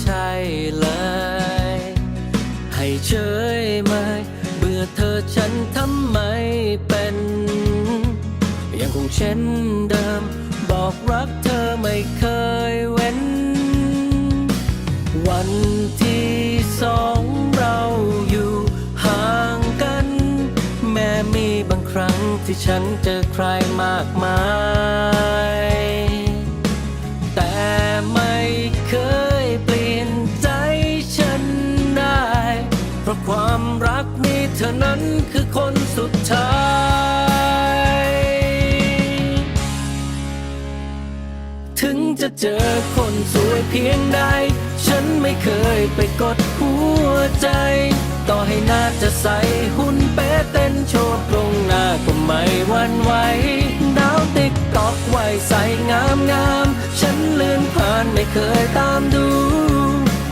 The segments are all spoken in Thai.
ใช่เลย ให้เฉยไหมเบื่อเธอฉันทำไมเป็น ยังคงเช่นเดิม บอกรักเธอไม่เคยเว้น วันที่สองเราอยู่ห่างกัน แม้มีบางครั้งที่ฉันเจอใครมากมาย เธอนั้นคือคนสุดท้ายถึงจะเจอคนสวยเพียงใด ฉันไม่เคยไปกดหัวใจ ต่อให้หน้าจะใสหุ่นเป๊ะเต้นโชว์ตรงหน้าก็ไม่หวั่นไหวดาวติ๊กตอกไว้ใสงามงาม ฉันเลื่อนผ่านไม่เคยตามดู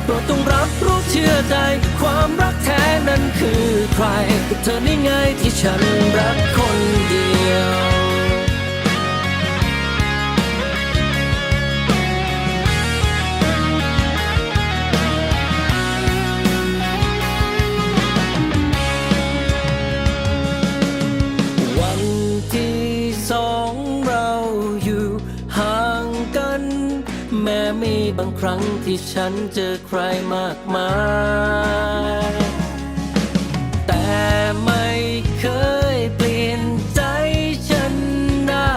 โปรดต้องรับรู้เชื่อใจความ รักแท้นั้นคือใครก็เธอนี่ไงที่ฉันรักคนเดียวางครั้งที่ฉันเจอใครมากมาย แต่ไม่เคยเปลี่ยนใจฉันได้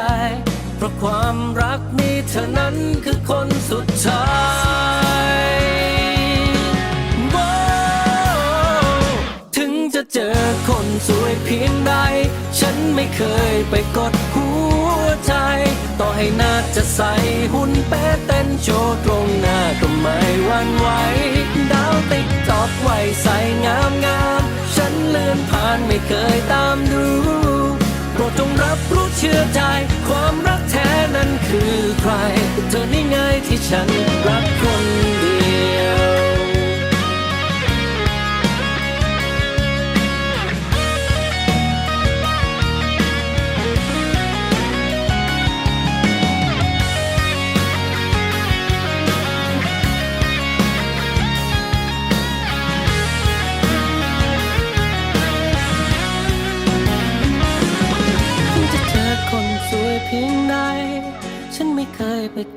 เพราะความรักนี้เธอนั้นคือคนสุดท้ายถึงจะเจอคนสวยเพียงใด ฉันไม่เคยไปกดหัวใจ ต่อให้หน้าจะใสหุ่นเป๊ะเต้น โชว์ตรงหน้าก็ไม่หวั่นไหวดาวติ๊กตอกไว้ใส่งามงามฉันเลื่อนผ่านไม่เคยตามดูโปรดจงรับรู้เชื่อใจ ความรักแท้นั้นคือใครเธอนี่ไงที่ฉันรักคน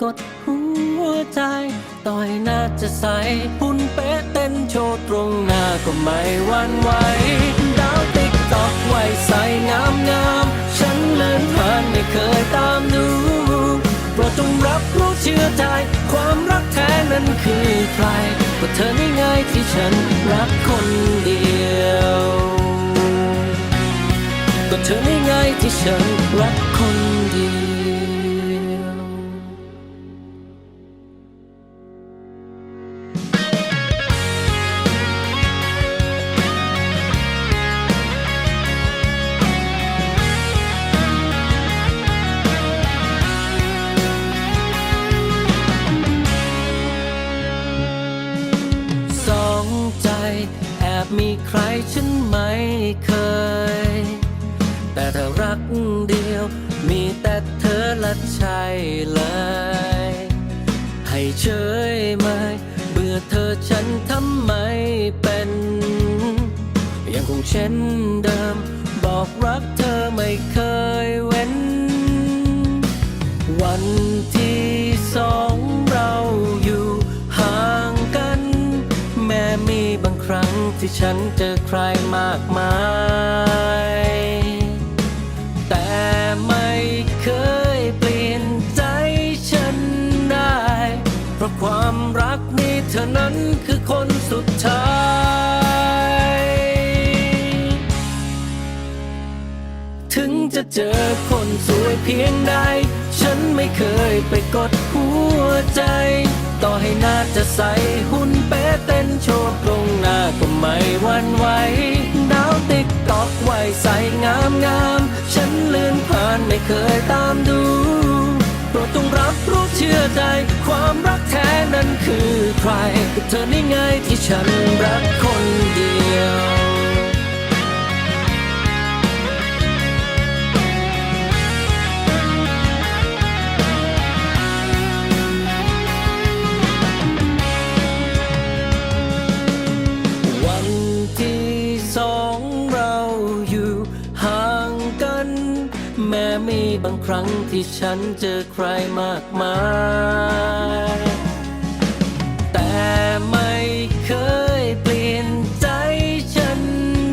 กดหัวใจ ต่อยหน้าจะใสหุ่นเป๊ะเต้นโชว์ตรงหน้าก็ไม่หวั่นไหวดาวติ๊กตอกไว้ใสงามงามฉันเลื่อนผ่านไม่เคยตามดูโปรดจงรับรู้เชื่อใจ ความรักแท้นั้นคือใครก็เธอนี่ไงที่ฉันรักคนเดียวก็เธอไม่ไงที่ฉันรักคน แอบมีใครฉันไม่เคย แต่ถ้ารักเดียว มีแต่เธอละใช่เลย ให้เฉยไหมเบื่อเธอฉันทำไมเป็น ยังคงเช่นเดิม บอกรักเธอไม่เคย ฉันเจอใครมากมาย แต่ไม่เคยเปลี่ยนใจฉันได้ เพราะความรักนี้เธอนั้นคือคนสุดท้ายถึงจะเจอคนสวยเพียงใด ฉันไม่เคยไปกดหัวใจ ต่อให้หน้าจะใสหุ่นเป๊ะเต้นโชว์ตรงหน้าก็ไม่หวั่นไหวดาวติ๊กตอกไว้ใส่งามงาม ฉันเลื่อนผ่านไม่เคยตามดูโปรดต้องรับรู้เชื่อใจ ความรักแท้นั้นคือใครก็เธอนี่ไงที่ฉันรักคนเดียว ครั้งที่ฉันเจอใครมากมาย แต่ไม่เคยเปลี่ยนใจฉัน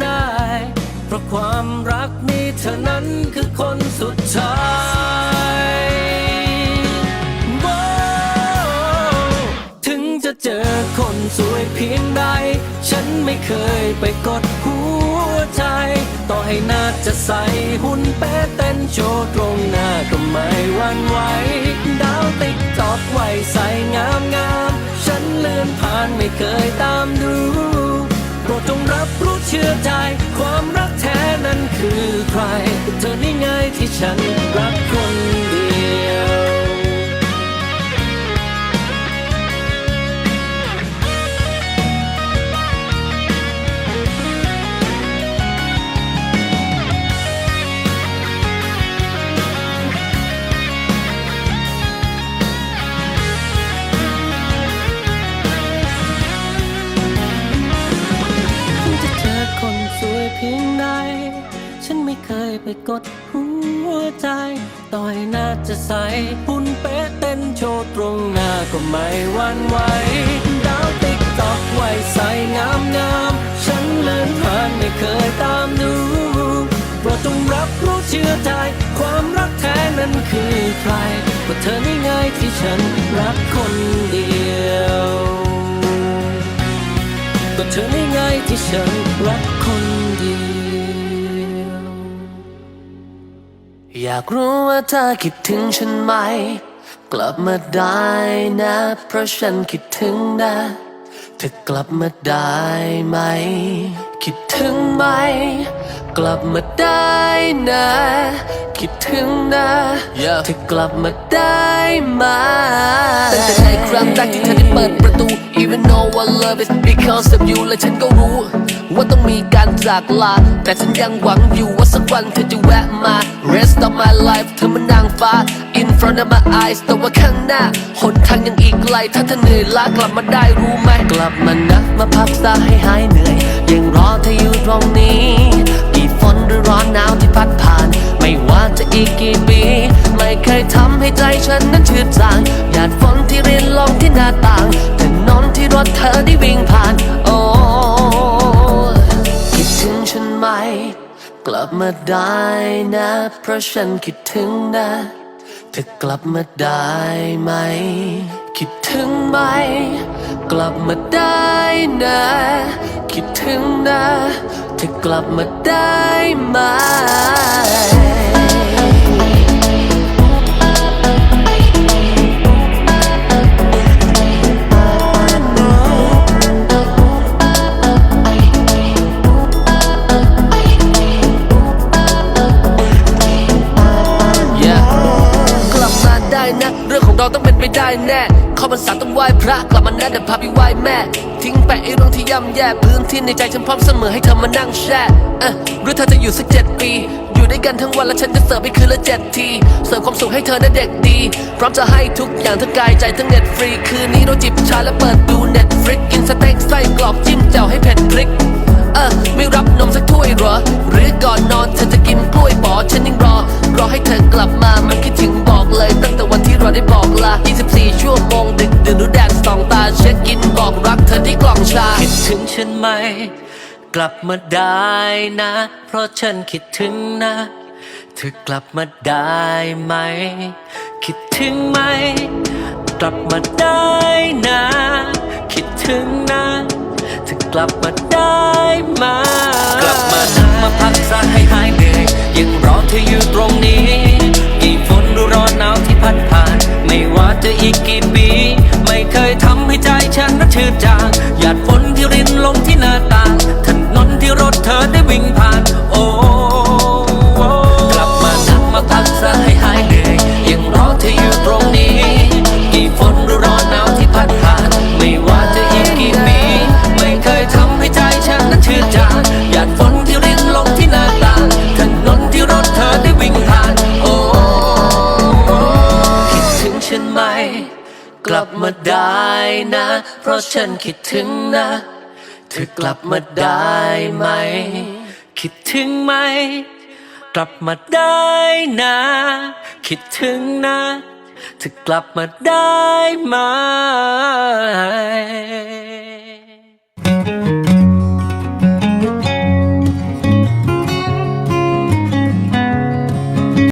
ได้ เพราะความรักนี้เธอนั้นคือคนสุดท้ายถึงจะเจอคนสวยเพียงใด ฉันไม่เคยไปกด ให้หน้าจะใสหุ่นเป๊ะเต้นโชว์ตรงหน้าก็ไม่หวั่นไหวดาวติ๊กตอกไว้ใส่งามงามฉันเลื่อนผ่านไม่เคยตามดูโปรดจงรับรู้เชื่อใจ ความรักแท้นั้นคือใครเธอนี่ไงที่ฉันรักคนเดียว ยไปกดหัวใจ ต่อยหน้าจะใสหุ่นเป๊ะเต้นโชว์ตรงหน้าก็ไม่หวั่นไหวดาวติ๊กตอกไว้ใส่งามงามฉันเลื่อนผ่านไม่เคยตามดูโปรดจงรับรู้เชื่อใจ ความรักแท้นั้นคือใครว่าเธอนี่ไงที่ฉันรักคนเดียวก็เธอไม่ไงที่ฉันรักคน อยากรู้ว่าเธอคิดถึงฉันไหม กลับมาได้นะ เพราะฉันคิดถึงนะเธอกลับมาได้ไหม คิดถึงไหม กลับมาได้นะ คิดถึงนะเธอกลับมาได้ไหมตั้งแต่ในครั้งแรกที่เธอได้เปิดประตู even though I love it because of you และฉันก็รู้ ว่าต้องมีการจากลา แต่ฉันยังหวังอยู่ว่าสักวันเธอจะแวะมา rest of my life เธอมันนางฟ้า in front of my eyes แต่ว่าข้างหน้า หนทางยังอีกไกล ถ้าเธอเหนื่อยล้ากลับมาได้รู้ไหมกลับมานะมาพักซะให้หายเหนื่อย ยังรอเธออยู่ตรงนี้กี่ฝนหรือร้อนหนาวที่พัดผ่าน ไม่ว่าจะอีกกี่ปี ไม่เคยทำให้ใจฉันนั้นชืดจางหยาดฝนที่รินลงที่หน้าต่างถนนที่รถเธอได้วิ่งผ่าน มาได้นะ เพราะฉันคิดถึงนะเธอกลับมาได้ไหม คิดถึงไหม กลับมาได้นะ คิดถึงนะเธอกลับมาได้ไหม ได้แน่ข้อพรรษาต้องไหว้พระกลับมาแน่เดี๋ยวพาไปไหว้แม่ ทิ้งไปไอ้เรื่องที่ย่ำแย่พื้นที่ในใจฉันพร้อมเสมอให้เธอมานั่งแช่เอะหรือเธอจะอยู่สักเจ็ดปี อยู่ด้วยกันทั้งวันแล้วฉันจะเสิร์ฟให้คืนละเจ็ดที เสิร์ฟความสุขให้เธอได้เด็กดี พร้อมจะให้ทุกอย่างทั้งกายใจทั้งเน็ตฟรี คืนนี้เราจิบชาและเปิดดูเน็ตฟลิกกินสเต็กไส้กรอกจิ้มแจ่วให้เผ็ดพริก เออไม่รับนมสักถ้วยเหรอ หรือก่อนนอนเธอจะกินกล้วยบอฉันยังรอ รอให้เธอกลับมามันคิดถึงบอกเลย ตั้งแต่วันที่เราได้บอกลา 24 ชั่วโมงดึกดื่นรู้แดดสองตา เช็คกินบอกรักเธอที่กล่องชา คิดถึงฉันไหม กลับมาได้นะ เพราะฉันคิดถึงนะ เธอกลับมาได้ไหม คิดถึงไหม กลับมาได้นะ คิดถึงนะ กลับมาได้ไหมกลับมานะมาพักซะให้หายเหนื่อยะฉันคิดถึงนะ เธอกลับมาได้ไหม คิดถึงไหม กลับมาได้นะ คิดถึงนะ เธอกลับมาได้ไหม